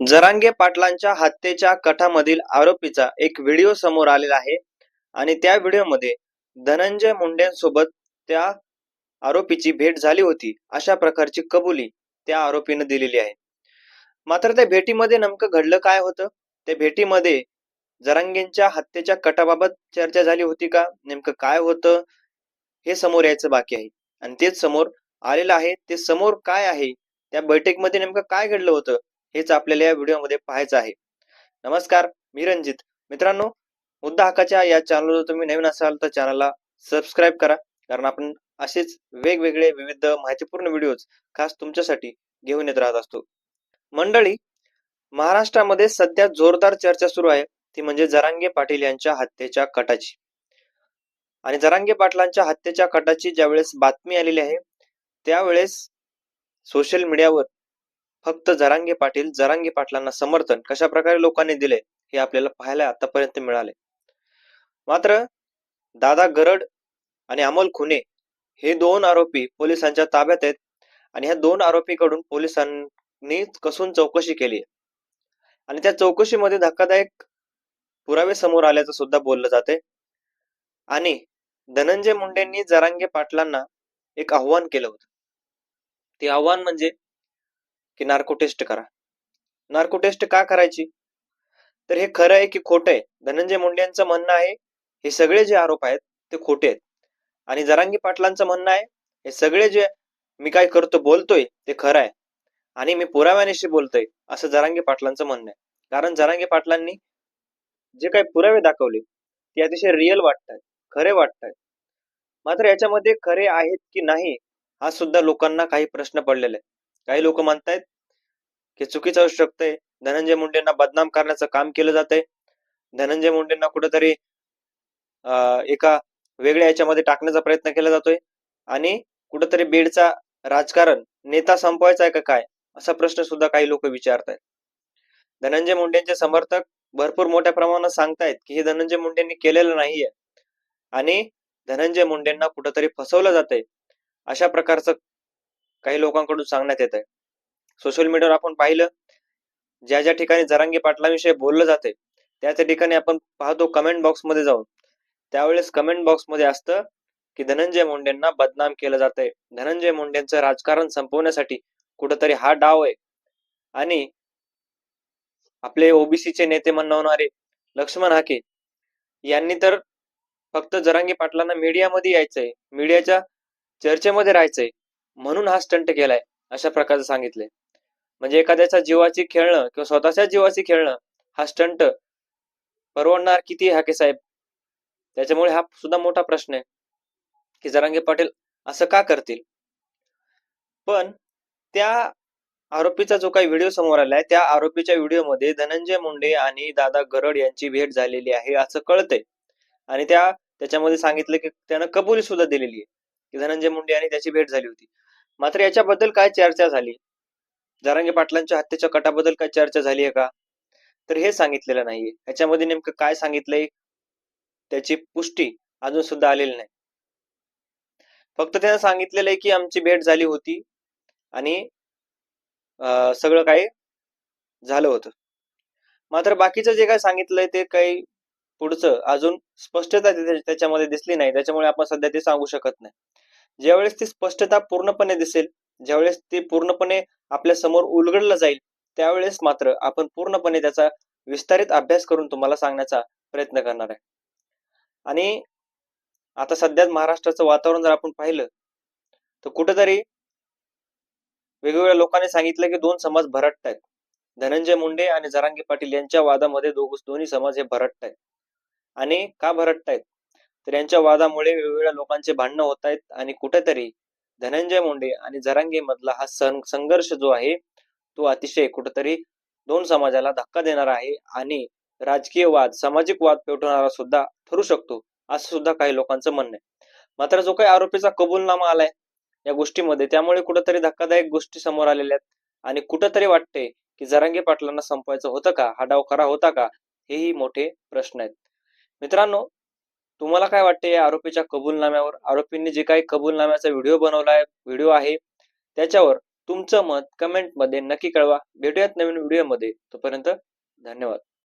जरांगे पाटलांच्या हत्येच्या कटामधील आरोपीचा एक व्हिडिओ समोर आलेला आहे आणि त्या व्हिडिओमध्ये धनंजय मुंडेंसोबत त्या आरोपीची भेट झाली होती अशा प्रकारची कबुली त्या आरोपीनं दिलेली आहे. मात्र त्या भेटीमध्ये नेमकं घडलं काय होतं? त्या भेटीमध्ये जरांगेंच्या हत्येच्या कटाबाबत चर्चा झाली होती का? नेमकं काय होतं? हे समोर यायचं बाकी आहे. आणि तेच समोर आलेलं आहे. ते समोर काय आहे? त्या बैठकीमध्ये नेमकं काय घडलं होतं? हेच आपल्याला या व्हिडिओमध्ये पाहायचं आहे. नमस्कार मी रंजित मित्रांनो मुद्दा हक्काच्या या चॅनलवर तुम्ही नवीन असाल तर चॅनलला सबस्क्राईब करा. कारण आपण असेच वेगवेगळे विविध माहितीपूर्ण व्हिडिओज खास तुमच्यासाठी घेऊन येत राहत असतो. मंडळी महाराष्ट्रामध्ये सध्या जोरदार चर्चा सुरू आहे. ती म्हणजे जरांगे पाटील यांच्या हत्येच्या कटाची. आणि जरांगे पाटलांच्या हत्येच्या कटाची ज्यावेळेस बातमी आलेली आहे त्यावेळेस सोशल मीडियावर फक्त जरांगे पाटील जरांगे पाटलांना समर्थन कशा प्रकारे लोकांनी दिले हे आपल्याला पाहायला आतापर्यंत मिळाले. मात्र दादा गरड आणि अमोल खुने हे दोन आरोपी पोलिसांच्या ताब्यात आहेत आणि ह्या दोन आरोपीकडून पोलिसांनी कसून चौकशी केली आणि त्या चौकशीमध्ये धक्कादायक पुरावे समोर आल्याचं सुद्धा बोललं जाते. आणि धनंजय मुंडेंनी जरांगे पाटलांना एक आव्हान केलं होतं. ते आव्हान म्हणजे की नार्को टेस्ट करा. नार्को टेस्ट का करायची? तर हे खरं आहे की खोटं आहे. धनंजय मुंडे यांचं म्हणणं आहे हे सगळे जे आरोप आहेत ते खोटे आहेत. आणि जरांगी पाटलांचं म्हणणं आहे हे सगळे जे मी काय करतो बोलतोय ते खरं आहे. आणि मी पुराव्यानिशी बोलतोय असं जरांगी पाटलांचं म्हणणं आहे. कारण जरांगी पाटलांनी जे काही पुरावे दाखवले ते अतिशय रिअल वाटतात खरे वाटतात मात्र याच्यामध्ये खरे आहेत की नाही हा सुद्धा लोकांना काही प्रश्न पडलेले आहे काही लोक म्हणतायत की चुकीचं असू शकतंय धनंजय मुंडेंना बदनाम करण्याचं काम केलं जातंय. धनंजय मुंडेंना कुठेतरी अं, एका वेगळ्या याच्यामध्ये टाकण्याचा प्रयत्न केला जातोय. आणि कुठेतरी बीडचा राजकारण नेता संपवायचा आहे का काय असा प्रश्न सुद्धा काही लोक विचारतायत. धनंजय मुंडेंचे समर्थक भरपूर मोठ्या प्रमाणात सांगतायत की हे धनंजय मुंडेंनी केलेलं नाहीये. आणि धनंजय मुंडेंना कुठंतरी फसवलं जातंय. अशा प्रकारचं काही लोकांकडून सांगण्यात येत आहे सोशल मीडियावर आपण पाहिलं ज्या ज्या ठिकाणी जरांगी पाटलाविषयी बोललं जाते त्या त्या ठिकाणी आपण पाहतो कमेंट बॉक्समध्ये जाऊन. त्यावेळेस कमेंट बॉक्समध्ये असतं की धनंजय मुंडेंना बदनाम केलं जातंय. धनंजय मुंडेंचं राजकारण संपवण्यासाठी कुठंतरी हा डाव आहे. आणि आपले ओबीसीचे नेते म्हणणारे लक्ष्मण हाके यांनी तर फक्त जरांगी पाटलांना मीडियामध्ये यायचंय. मीडियाच्या चर्चेमध्ये राहायचंय. म्हणून हा स्टंट केलाय अशा प्रकारचं सांगितले म्हणजे एखाद्याच्या जीवाची खेळणं किंवा स्वतःच्या जीवाची खेळणं हा स्टंट परवडणार किती हाके साहेब? त्याच्यामुळे हा सुद्धा मोठा प्रश्न आहे. की जरांगे पाटील असं का करतील? पण त्या आरोपीचा जो काही व्हिडिओ समोर आलाय त्या आरोपीच्या व्हिडिओमध्ये धनंजय मुंडे आणि दादा गरड यांची भेट झालेली आहे असं कळतंय. आणि त्या त्याच्यामध्ये सांगितलं की त्यानं कबुली सुद्धा दिलेली आहे. की धनंजय मुंडे आणि त्याची भेट झाली होती. मात्र याच्याबद्दल काय चर्चा झाली? जरांगे पाटलांच्या हत्येच्या कटाबद्दल काय चर्चा झाली आहे का? तर हे सांगितलेलं नाहीये. याच्यामध्ये नेमकं काय सांगितलंय? त्याची पुष्टी अजून सुद्धा आलेली नाही. फक्त त्यानं सांगितलेलं आहे की आमची भेट झाली होती आणि सगळं काही झालं होतं. मात्र बाकीचं जे काय सांगितलंय ते काही पुढचं अजून स्पष्टता त्याच्यामध्ये दिसली नाही. त्याच्यामुळे आपण सध्या ते सांगू शकत नाही. ज्यावेळेस ती स्पष्टता पूर्णपणे दिसेल ज्यावेळेस ती पूर्णपणे आपल्यासमोर उलगडलं जाईल त्यावेळेस मात्र आपण पूर्णपणे त्याचा विस्तारित अभ्यास करून तुम्हाला सांगण्याचा प्रयत्न करणार आहे. आणि आता सध्या महाराष्ट्राचं वातावरण जर आपण पाहिलं तर कुठेतरी वेगवेगळ्या लोकांनी सांगितलं की दोन समाज भरटत आहेत. धनंजय मुंडे आणि जरांगी पाटील यांच्या वादामध्ये दोघ दोन्ही समाज हे भरटत आहेत. आणि का भरटत आहेत? तर यांच्या वादामुळे वेगवेगळ्या लोकांचे भांडणं होत आहेत आणि कुठेतरी धनंजय मुंडे आणि जरांगे मधला हा सं- संघर्ष जो आहे तो अतिशय कुठेतरी दोन समाजाला धक्का देणारा आहे आणि राजकीय वाद सामाजिक वाद पेटवणारा सुद्धा ठरू शकतो असं सुद्धा काही लोकांचं म्हणणं आहे. मात्र जो काही आरोपीचा कबूलनामा आलाय या गोष्टीमध्ये त्यामुळे कुठेतरी धक्कादायक गोष्टी समोर आलेल्या आहेत. आणि कुठेतरी वाटते की जरांगे पाटलांना संपवायचं होतं का? हा डाव खरा होता का? हेही मोठे प्रश्न आहेत. मित्रांनो तुम्हाला काय वाटते या आरोपीच्या कबूलनाम्यावर? आरोपींनी जे काही कबूलनाम्याचा व्हिडिओ बनवलाय व्हिडिओ आहे त्याच्यावर तुमचं मत कमेंटमध्ये नक्की कळवा. भेटूयात नवीन व्हिडिओमध्ये तोपर्यंत धन्यवाद.